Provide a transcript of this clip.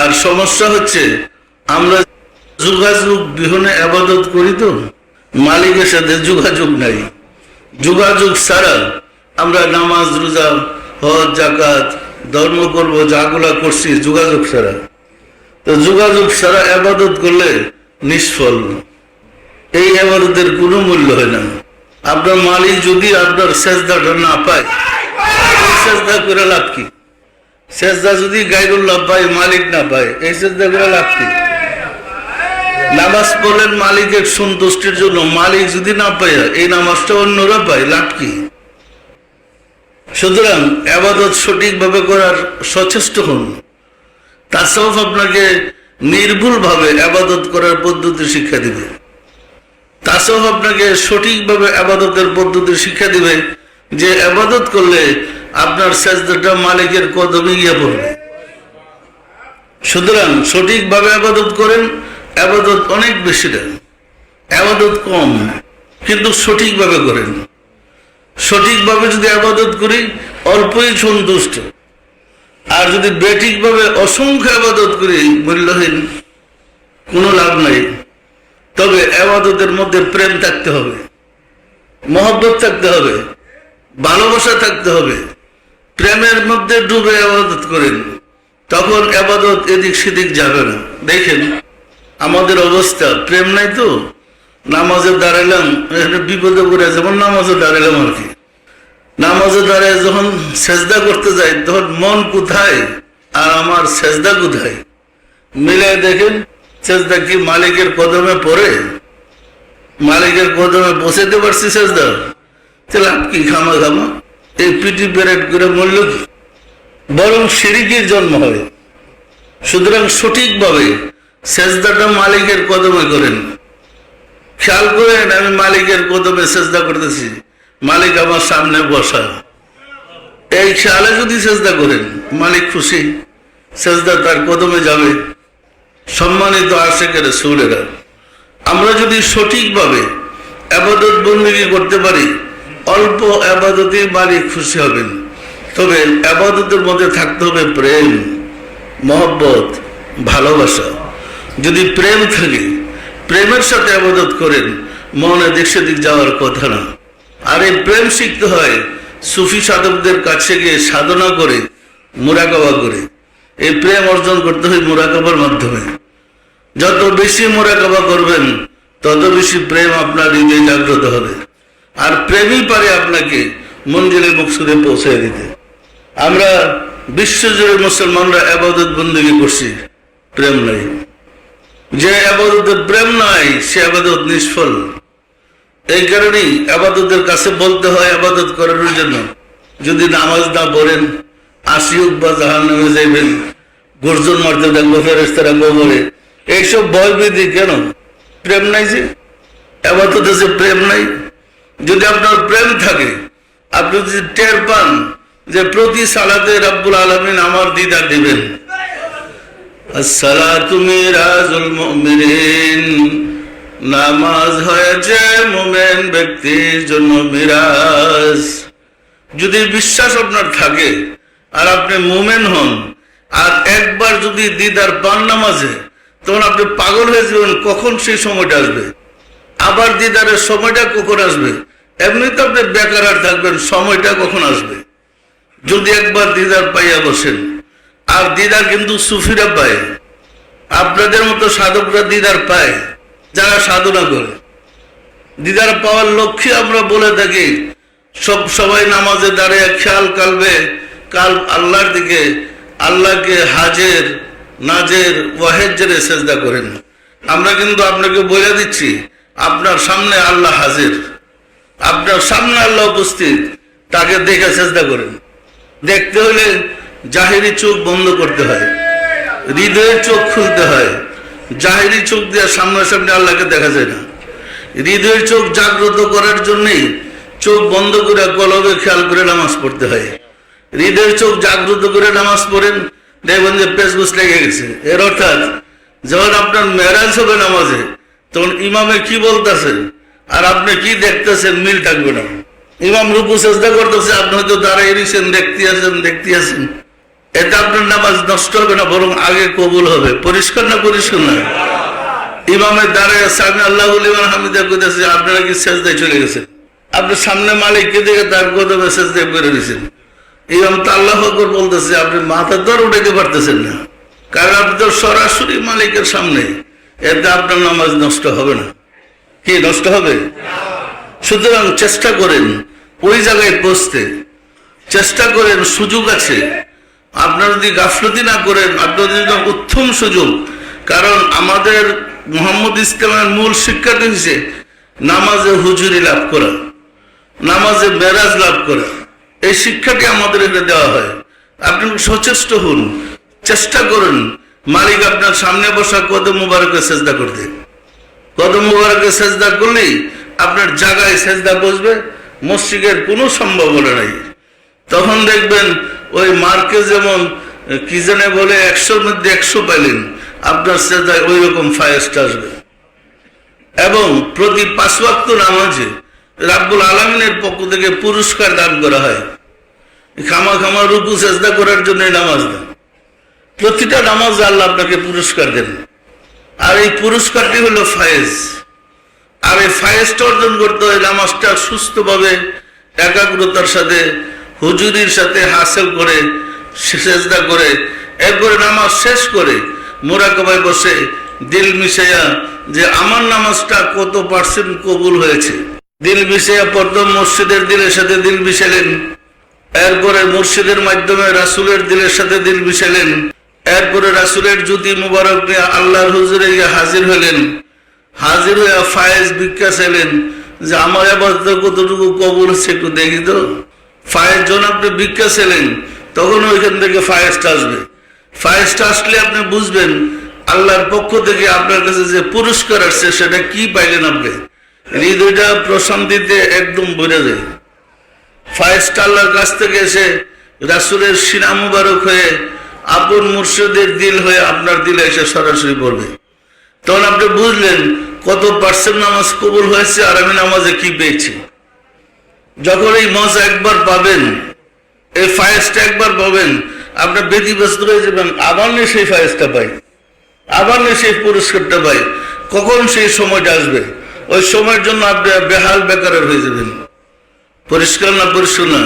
আর সমস্যা হচ্ছে, আমরা যোগাযোগ বিহনে আবাদত করি তো, মালিকের সাথে যোগাযোগ নাই। যোগাযোগ ছাড়া আমরা নামাজ, রোজা, হজ জাকাত ধর্ম করব যাগুলা করছি যোগাযোগ ছাড়া। তো যোগাযোগ ছাড়া আবাদত করলে নিষ্ফল। এই আবাদতের কোনো মূল্য হয় না। আপনার মালিক যদি আপনার সেজদাটা না পায়, সেজদা করে লাভ কি? সেজদা যদি গাইরুল্লাহ পায়, মালিক না পায়, এই সেজদা করে লাভ কি? নামাজ পড়লেন মালিকের সন্তুষ্টির জন্য মালিক যদি না পায়, এই নামাজটা অন্যরা পায়, লাভ কি? সুতরাং আবাদত সঠিকভাবে করার সচেষ্ট হন। তাসব আপনাকে নির্ভুলভাবে আবাদত করার পদ্ধতি শিক্ষা দিবে। তাসব আপনাকে সঠিকভাবে আবাদতের পদ্ধতি শিক্ষা দিবে যে আবাদত করলে আপনার সেজদাটা মালিকের কদমে গিয়ে পড়বে। সুতরাং সঠিকভাবে আবাদত করেন, আবাদত অনেক বেশি দেন আবাদত কম, কিন্তু সঠিকভাবে করেন। সঠিকভাবে যদি আবাদত করি, অল্পই সন্তুষ্ট। আর যদি বেঠিকভাবে অসংখ্য আবাদত করি, মূল্যহীন, কোনো লাভ নাই। তবে আবাদতের মধ্যে প্রেম থাকতে হবে, মহব্বত থাকতে হবে, ভালোবাসা থাকতে হবে। প্রেমের মধ্যে ডুবে আবাদত করেন। তখন আবাদত এদিক সেদিক যাবে না। দেখেন, আমাদের অবস্থা। প্রেম নাই তো? নামাজে দাঁড়ালাম বিপদে পড়ে যেমন নামাজে দাঁড়ালাম আর কি। নামাজে দাঁড়ায় যখন সেজদা করতে যাই, তখন মন কোথায় আর আমার সেজদা কোথায়? মিলে দেখেন, সেজদা কি মালিকের কদমে পড়ে? মালিকের কদমে বসাতে পারছি সেজদা? তাহলে আপ কি খামা খামা? এই পিটি প্যারেড করে মূল্য কি বরং সিঁড়িকির জন্ম হবে। সুতরাং সঠিকভাবে সেজদাটা মালিকের কদমে করেন। খেয়াল করেন, আমি মালিকের কদমে সেজদা করতেছি। মালিক আমার সামনে বসা। এই খেয়ালে যদি সেজদা করেন, মালিক খুশি। সেজদা তার কদমে যাবে। সম্মানিত আসে আশেকের সুরেরা আমরা যদি সঠিকভাবে আবাদত বন্দী করতে পারি অল্প আবাদতেই মালিক খুশি হবেন। তবে আবাদতের মধ্যে থাকতে হবে প্রেম, মহব্বত, ভালোবাসা। যদি প্রেম থাকে, প্রেমের সাথে আবাদত করেন, মনে দিক সেদিক যাওয়ার কথা না। আর এই প্রেম শিখতে হয় সুফি সাধকদের কাছে গিয়ে সাধনা করে, মোরাকাবা করে। এই প্রেম অর্জন করতে হয় মোরাকাবার মাধ্যমে। যত বেশি মোরাকাবা করবেন, তত বেশি প্রেম আপনার হৃদয়ে জাগ্রত হবে। আর প্রেমই পারে আপনাকে মন্দিরে মুখসুদে পৌঁছে দিতে। আমরা বিশ্বজুড়ে মুসলমানরা আবাদত বন্দী করছি, প্রেম নাই। যে আবাদতের প্রেম নাই, সে আবাদত নিষ্ফল। এই কারণেই আবাদতের কাছে বলতে হয় আবাদত করার জন্য। যদি নামাজ না পড়েন হোক বা জাহান নামে যাইবেন, গর্জন মারতে দেখব ফেরেস্তারা গোবরে এইসব ভয়বিধি কেন? প্রেম নাই যে? আবাদত আছে, প্রেম নাই। যদি আপনার প্রেম থাকে, আপনি যদি টের পান যে প্রতি সালাতে রব্বুল আলমিন আমার দিদা দিবেন। নামাজ হয়েছে মোমেন ব্যক্তির জন্য মিরাজ। যদি বিশ্বাস আপনার থাকে আর আপনি মোমেন হন, আর একবার যদি দিদার পান নামাজে, তখন আপনি পাগল হয়ে যাবেন, কখন সেই সময়টা আসবে? আবার দিদারের সময়টা কখন আসবে? এমনি তো আপনি বেকার আর থাকবেন, সময়টা কখন আসবে? যদি একবার দিদার পাইয়া বসেন। আর দিদার কিন্তু সুফিরা পায়। আপনাদের মতো সাধকরা দিদার পায়, যারা সাধনা করে। দিদার পাওয়ার লক্ষ্যে আমরা বলে থাকি, সব সবাই নামাজে দাঁড়িয়ে খেয়াল কালবে, কাল আল্লাহর দিকে, আল্লাহকে হাজের, নাজের, ওয়াহেজের সেজদা করেন। আমরা কিন্তু আপনাকে বলে দিচ্ছি, আপনার সামনে আল্লাহ হাজির। আপনার সামনে আল্লাহ উপস্থিত, তাকে দেখে চেষ্টা করেন। দেখতে হলে জাহেরি চোখ বন্ধ করতে হয়, হৃদয়ের চোখ খুলতে হয়। জাহেরি চোখ দিয়ে সামনাসামনি আল্লাহকে দেখা যায় না। হৃদয়ের চোখ জাগ্রত করার জন্যই চোখ বন্ধ করে কলবে খেয়াল করে নামাজ পড়তে হয়। হৃদয়ের চোখ জাগ্রত করে নামাজ পড়েন, দেখবেন যে পেসবুস লেগে গেছে। এর অর্থাৎ, যখন আপনার মেরাজ হবে নামাজে, তখন ইমামে কি বলতেছেন আর আপনি কি দেখতেছেন? মিল থাকবে না ইমাম রুকু চেষ্টা করতেছে, আপনি হয়তো দাঁড়াই রয়েছেন দেখতে আছেন দেখতে আছেন। এতে আপনার নামাজ নষ্ট হবে না, বরং আগে কবুল হবে। পরিষ্কার না পরিষ্কার না ইমামের দাঁড়ায় আল্লাহ ইমান হামিদা কইতেছে, আপনারা কি সেজদায় চলে গেছেন? আপনি সামনে মালিককে দেখে তার কদমে সেজদায় করে দিয়েছেন ইমাম তো আল্লাহ আকবর বলতেছে, আপনি মাথার দর উঠাইতে পারতেছেন না। কারণ আপনি তো সরাসরি মালিকের সামনে, এতে আপনার নামাজ নষ্ট হবে না। কি নষ্ট হবে? সুতরাং চেষ্টা করেন, ওই জায়গায় পৌঁছতে চেষ্টা করেন, সুযোগ আছে। আপনারা যদি গাফলতি না করেন, আপনাদের জন্য উত্তম সুযোগ। কারণ আমাদের মোহাম্মদ ইসলামের মূল শিক্ষাটা হচ্ছে নামাজে হুজুরি লাভ করা, নামাজে মেরাজ লাভ করা। এই শিক্ষাটি আমাদের এটা দেওয়া হয়। আপনি সচেষ্ট হন, চেষ্টা করুন। মালিক আপনার সামনে বসা কদম মুবারকে চেষ্টা করতে। কদম মুবারকে সেজদা করলেই আপনার জায়গায় সেজদা বসবে, মসজিদের কোনো সম্ভাবনা নাই। তখন দেখবেন ওই মার্কে যেমন, কি জানে বলে, একশোর মধ্যে একশো পাইলেন, আপনার সেজদায় ওই রকম ফায়েস্ট আসবে। এবং প্রতি পাঁচ নামাজে রাব্বুল আলমিনের পক্ষ থেকে পুরস্কার দান করা হয়। খামা খামা রুকু, সেজদা করার জন্য নামাজ দেন। প্রতিটা নামাজ আল্লাহ আপনাকে পুরস্কার দেন। আর এই পুরস্কারটি হলো ফায়েজ। আর এই ফায়েজটা অর্জন করতে হয় নামাজটা সুস্থভাবে, একাগ্রতার সাথে, হুজুরির সাথে হাসেল করে, সেজদা করে, এরপরে নামাজ শেষ করে মোরাকবায় বসে দিল মিশাইয়া যে আমার নামাজটা কত পার্সেন্ট কবুল হয়েছে। দিল মিশাইয়া প্রথম মসজিদের দিলের সাথে দিল মিশালেন এরপরে মুর্শিদের মাধ্যমে রাসুলের দিলের সাথে দিল মিশালেন এরপরে রাসুলের জ্যোতি মুবারক নিয়ে আল্লাহর হুজুরে গিয়ে হাজির হলেন। হাজির হয়ে ফায়েজ ভিক্ষা চাইলেন যে, আমার এবার কতটুকু কবর হচ্ছে একটু দেখি তো। ফায়েজ যখন আপনি ভিক্ষা চাইলেন, তখন ওইখান থেকে ফায়েজটা আসবে। ফায়েজটা আসলে আপনি বুঝবেন, আল্লাহর পক্ষ থেকে আপনার কাছে যে পুরস্কার আসছে, সেটা কি পাইলেন আপনি? হৃদয়টা প্রশান্তিতে একদম বোঝা যায়। ফায়েস্ট আল্লাহর কাছ থেকে এসে রাসুলের সিনা মুবারক হয়ে আপন মুর্শিদের দিল হয়ে আপনার দিলে এসে সরাসরি পড়বে তখন আপনি বুঝলেন কত পার্সেন্ট নামাজ কবুল হয়েছে আর আমি নামাজে কি পেয়েছি। যখন এই মজা একবার পাবেন, এই ফায়েস্টটা একবার পাবেন আপনার ব্যতিব্যস্ত হয়ে যাবেন, আবার নিয়ে সেই ফায়েস্টটা পাই, আবার নিয়ে সেই পুরস্কারটা পাই। কখন সেই সময়টা আসবে? ওই সময়ের জন্য আপনি বেহাল বেকারের হয়ে যাবেন। পরিষ্কার না পরিষ্কার না